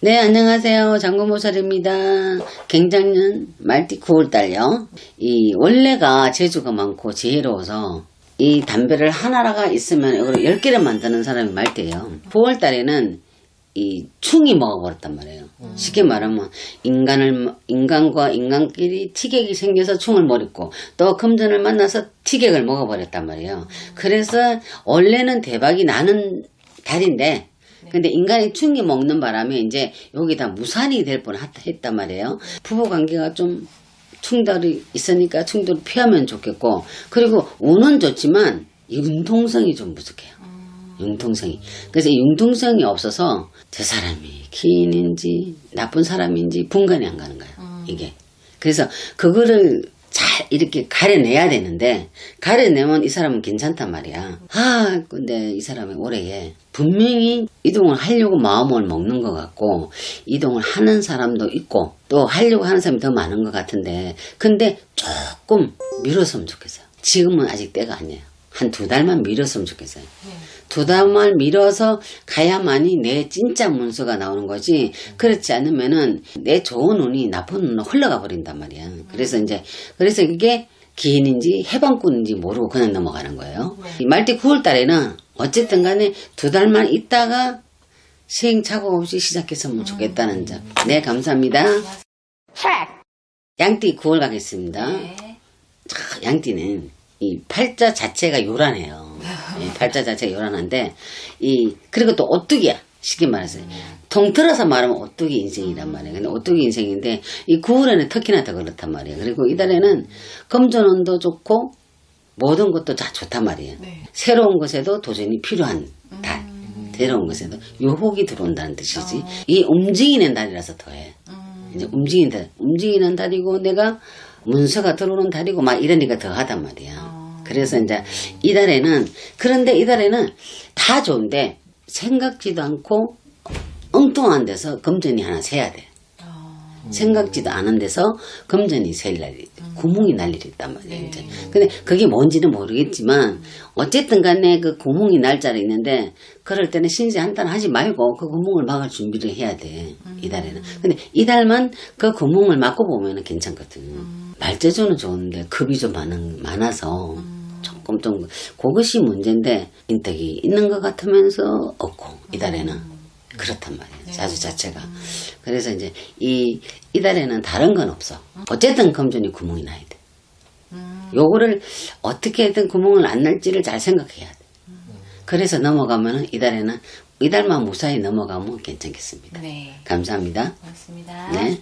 네, 안녕하세요. 장구모살입니다. 굉장년 말띠 9월달요. 이, 원래가 재주가 많고 지혜로워서 이 담배를 하나가 있으면 이걸 10개를 만드는 사람이 말띠예요. 9월달에는 이 충이 먹어버렸단 말이에요. 쉽게 말하면 인간을 인간과 인간끼리 티격이 생겨서 충을 먹었고 또 금전을 만나서 티격을 먹어버렸단 말이에요. 그래서 원래는 대박이 나는 달인데 근데 인간이 충이 먹는 바람에 이제 여기 다 무산이 될 뻔했단 말이에요. 부부 관계가 좀 충돌이 있으니까 충돌을 피하면 좋겠고 그리고 운은 좋지만 융통성이 좀 부족해요. 융통성이. 그래서 이 융통성이 없어서 저 사람이 기인인지 나쁜 사람인지 분간이 안 가는 거예요. 이게. 그래서 그거를 잘 이렇게 가려내야 되는데 가려내면 이 사람은 괜찮단 말이야. 아 근데 이 사람이 올해에 분명히 이동을 하려고 마음을 먹는 것 같고 이동을 하는 사람도 있고 또 하려고 하는 사람이 더 많은 것 같은데 근데 조금 미뤘으면 좋겠어요. 지금은 아직 때가 아니에요. 한 두 달만 미뤘으면 좋겠어요. 두 달만 미뤄서 가야만이 내 진짜 문서가 나오는 거지. 그렇지 않으면은 내 좋은 운이 나쁜 운으로 흘러가 버린단 말이야. 그래서 이제, 그래서 이게 기인인지 해방꾼인지 모르고 그냥 넘어가는 거예요. 이 말띠 9월 달에는 어쨌든 간에 두 달만 있다가 시행착오 없이 시작했으면 좋겠다는 점. 네, 감사합니다. 양띠 9월 가겠습니다. 네. 자, 양띠는 이 팔자 자체가 요란해요. 예, 팔자 자체가 요란한데 이 그리고 또 오뚜기야. 쉽게 말해서 통틀어서 말하면 오뚜기 인생이란 말이에요. 근데 오뚜기 인생인데 이 9월에는 특히나 더 그렇단 말이에요. 그리고 이달에는 금전운도 좋고 모든 것도 다 좋단 말이에요. 네. 새로운 것에도 도전이 필요한 달. 새로운 것에도 유혹이 들어온다는 뜻이지. 이 움직이는 달이라서 더해. 이제 움직이는 달, 움직이는 달이고 내가 문서가 들어오는 달이고 막 이러니까 더 하단 말이야. 그래서 이제 이달에는 그런데 이달에는 다 좋은데 생각지도 않고 엉뚱한 데서 금전이 하나 새야 돼. 생각지도 않은 데서 금전이 셀 날이 구멍이 날 일이 있단 말이야 이제. 근데 그게 뭔지는 모르겠지만 어쨌든 간에 그 구멍이 날 자리 있는데 그럴 때는 신세 한탄 하지 말고 그 구멍을 막을 준비를 해야 돼 이달에는. 근데 이달만 그 구멍을 막고 보면은 괜찮거든. 말재주는 좋은데 급이 좀 많은 많아서 조금 좀 그것이 문제인데 인덕이 있는 것 같으면서 없고 이달에는. 그렇단 말이에요. 자주 자체가. 그래서 이제 이, 이달에는 다른 건 없어. 어쨌든 금전이 구멍이 나야 돼. 요거를 어떻게든 구멍을 안 날지를 잘 생각해야 돼. 그래서 넘어가면은 이달에는 이달만 무사히 넘어가면 괜찮겠습니다. 네. 감사합니다. 고맙습니다. 네.